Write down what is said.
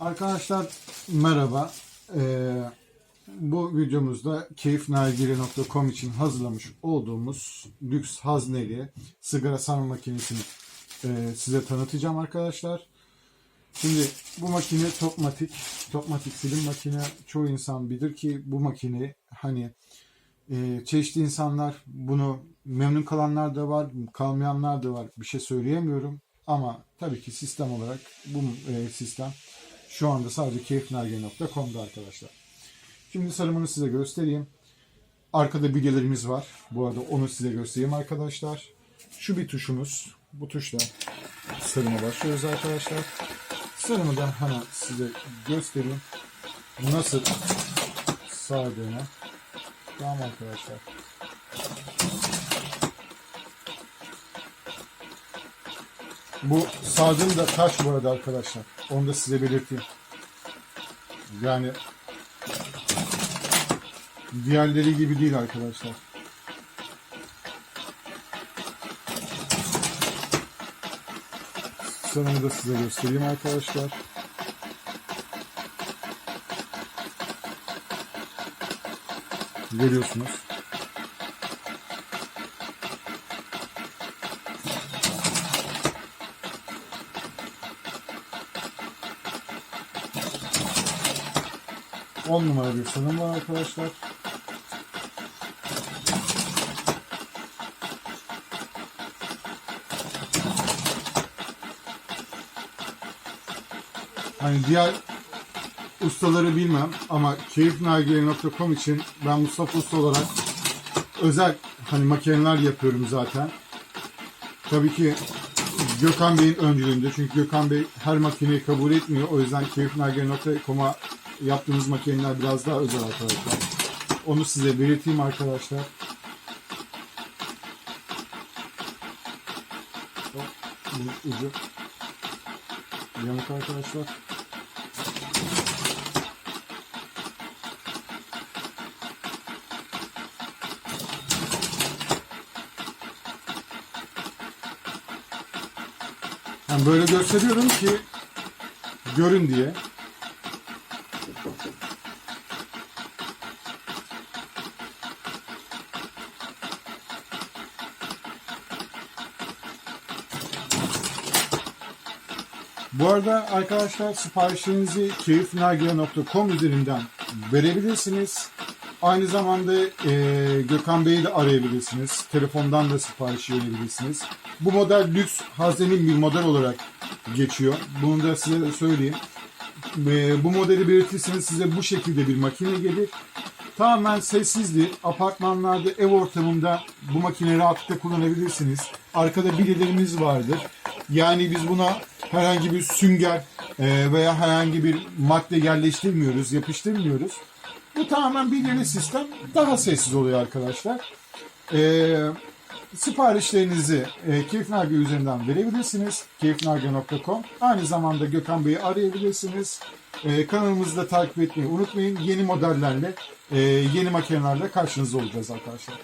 Arkadaşlar merhaba. Ee, bu videomuzda keyifnargile.com için hazırlamış olduğumuz lüks hazneli sigara sarma makinesini e, size tanıtacağım arkadaşlar. Şimdi bu makine Topmatik. Topmatik silim makine. Çoğu insan bilir ki bu makine hani e, çeşitli insanlar bunu memnun kalanlar da var, kalmayanlar da var. Bir şey söyleyemiyorum. Ama tabii ki sistem olarak bu e, sistem şu anda sadece keyifnarge.com'da arkadaşlar. Şimdi sarımını size göstereyim. Arkada bilgilerimiz var. Bu arada onu size göstereyim arkadaşlar. Şu bir tuşumuz. Bu tuşla sarıma başlıyoruz arkadaşlar. Sarımı da hemen size göstereyim. Nasıl sardığını. Tamam arkadaşlar. Bu sardığım da taş bu arada arkadaşlar. Onu da size belirteyim. Yani diğerleri gibi değil arkadaşlar. Sonunu da size göstereyim arkadaşlar. Görüyorsunuz. On numara bir sanım var arkadaşlar. Hani diğer ustaları bilmem ama keyifnargile.com için ben Mustafa Usta olarak özel hani makineler yapıyorum zaten. Tabii ki Gökhan Bey'in öncülüğünde çünkü Gökhan Bey her makineyi kabul etmiyor. O yüzden keyifnargile.com'a yaptığımız makineler biraz daha özel arkadaşlar. Onu size belirteyim arkadaşlar. Ucu yamuk arkadaşlar. Yani böyle gösteriyorum ki görün diye. Bu arada arkadaşlar siparişlerinizi keyifnargile.com üzerinden verebilirsiniz. Aynı zamanda e, Gökhan Bey'i de arayabilirsiniz. Telefondan da sipariş verebilirsiniz. Bu model lüks haznenin bir model olarak geçiyor. Bunu da size de söyleyeyim. E, bu modeli belirtirseniz size bu şekilde bir makine gelir. Tamamen sessizdir. Apartmanlarda, ev ortamında bu makineyi rahatlıkla kullanabilirsiniz. Arkada bilyelerimiz vardır. Yani biz buna herhangi bir sünger e, veya herhangi bir madde yerleştirmiyoruz, yapıştırmıyoruz. Bu tamamen bilyeli sistem. Daha sessiz oluyor arkadaşlar. E, siparişlerinizi e, Keyifnarge üzerinden verebilirsiniz. Keyifnarge.com Aynı zamanda Gökhan Bey'i arayabilirsiniz. E, kanalımızı da takip etmeyi unutmayın. Yeni modellerle, e, yeni makinelerle karşınızda olacağız arkadaşlar.